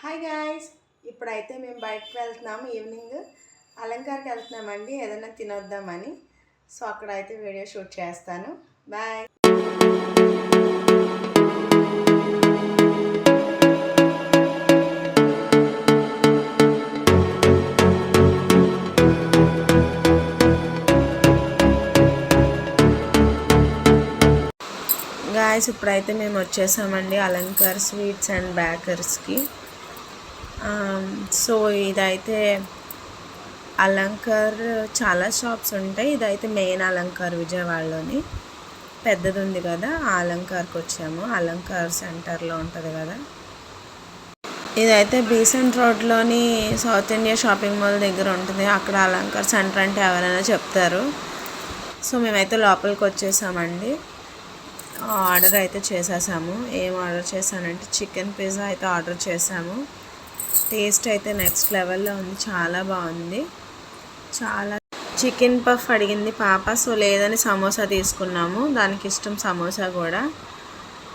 Hi guys ఇప్పుడైతే మేము బయటకు వెళ్తున్నాము. ఈవినింగ్ అలంకార్కి వెళ్తున్నామండి. ఏదైనా తినొద్దామని. సో అక్కడ అయితే వీడియో షూట్ చేస్తాను. బాయ్ గాయస్ ఇప్పుడైతే మేము వచ్చేసామండి అలంకార్ స్వీట్స్ అండ్ బేకర్స్కి. Um, సో ఇదైతే అలంకార్ చాలా షాప్స్ ఉంటాయి. ఇదైతే మెయిన్ అలంకార్ విజయవాడలోని. పెద్దది ఉంది కదా ఆ అలంకార్కి వచ్చాము అలంకార్ సెంటర్లో ఉంటుంది కదా. ఇదైతే బీసెంట్ రోడ్లోని సౌత్ ఇండియా షాపింగ్ మాల్ దగ్గర ఉంటుంది. అక్కడ అలంకార్ సెంటర్ అంటే ఎవరైనా చెప్తారు. సో మేమైతే లోపలికి వచ్చేసామండి ఆర్డర్ అయితే చేసేసాము. ఏం ఆర్డర్ చేశానంటే చికెన్ పిజ్జా అయితే ఆర్డర్ చేసాము టేస్ట్ అయితే నెక్స్ట్ లెవెల్లో ఉంది. చాలా బాగుంది. చాలా చికెన్ పఫ్ అడిగింది పాప. సో లేదని సమోసా తీసుకున్నాము. దానికి ఇష్టం సమోసా కూడా.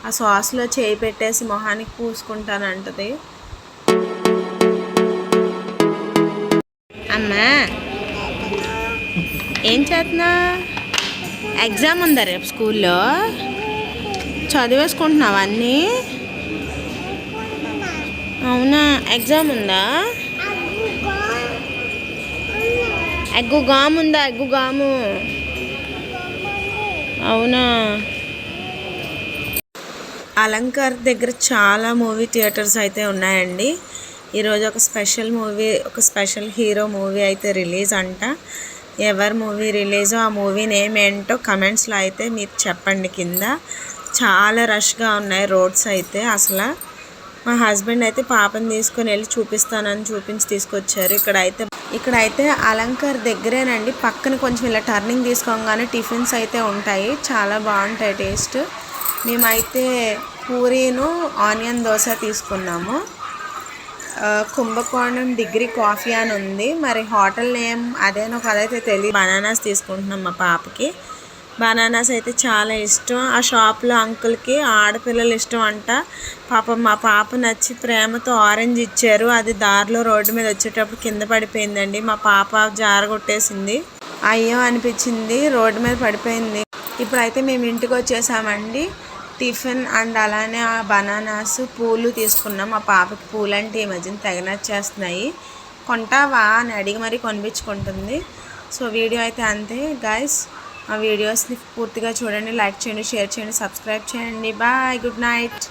ఆ సాస్లో చేయి పెట్టేసి మొహానికి పూసుకుంటానంటది. అమ్మా! ఏం చేస్తున్నా? ఎగ్జామ్ ఉందా రేపు స్కూల్లో? చదివేసుకుంటున్నావా అన్నీ? అవునా? ఎగ్జామ్ ఉందా? ఎగ్గు గాము ఉందా? ఎగ్గు గాము. అవునా? అలంకార్ దగ్గర చాలా మూవీ థియేటర్స్ అయితే ఉన్నాయండి. ఈరోజు ఒక స్పెషల్ మూవీ ఒక స్పెషల్ హీరో మూవీ అయితే రిలీజ్ అంట. ఎవరి మూవీ రిలీజో ఆ మూవీ నేమ్ ఏంటో కమెంట్స్లో అయితే మీరు చెప్పండి కింద. చాలా రష్గా ఉన్నాయి రోడ్స్ అయితే అసలు. మా హస్బెండ్ అయితే పాపని తీసుకొని వెళ్ళి చూపిస్తానని చూపించి తీసుకొచ్చారు. ఇక్కడ అయితే ఇక్కడ అయితే అలంకార్ దగ్గరేనండి. పక్కన కొంచెం ఇలా టర్నింగ్ తీసుకోగానే టిఫిన్స్ అయితే ఉంటాయి. చాలా బాగుంటాయి టేస్ట్. మేమైతే పూరీను ఆనియన్ దోశ తీసుకున్నాము. కుంభకోణం డిగ్రీ కాఫీ అని ఉంది. మరి హోటల్ నేమ్ అదేనో కదైతే తెలియదు బనానాస్ తీసుకుంటున్నాం మా పాపకి. బనానాస్ అయితే చాలా ఇష్టం. ఆ షాప్లో అంకుల్కి ఆడపిల్లలు ఇష్టం అంట పాపం మా పాప నచ్చి ప్రేమతో ఆరెంజ్ ఇచ్చారు. అది దారిలో రోడ్డు మీద వచ్చేటప్పుడు కింద పడిపోయిందండి. మా పాప జారగొట్టేసింది. అయ్యో అనిపించింది. రోడ్డు మీద పడిపోయింది. ఇప్పుడైతే మేము ఇంటికి వచ్చేసామండి. టిఫిన్ అండ్ అలానే ఆ బనానాస్ పూలు తీసుకున్నాం. మా పాపకి పూలు అంటే ఈ మధ్యన తెగనచ్చేస్తున్నాయి కొంటావా అని అడిగి మరీ కొనిపించుకుంటుంది. సో వీడియో అయితే అంతే. గాయస్ ఆ వీడియోస్ని పూర్తిగా చూడండి లైక్ చేయండి షేర్ చేయండి సబ్స్క్రైబ్ చేయండి. Bye good night.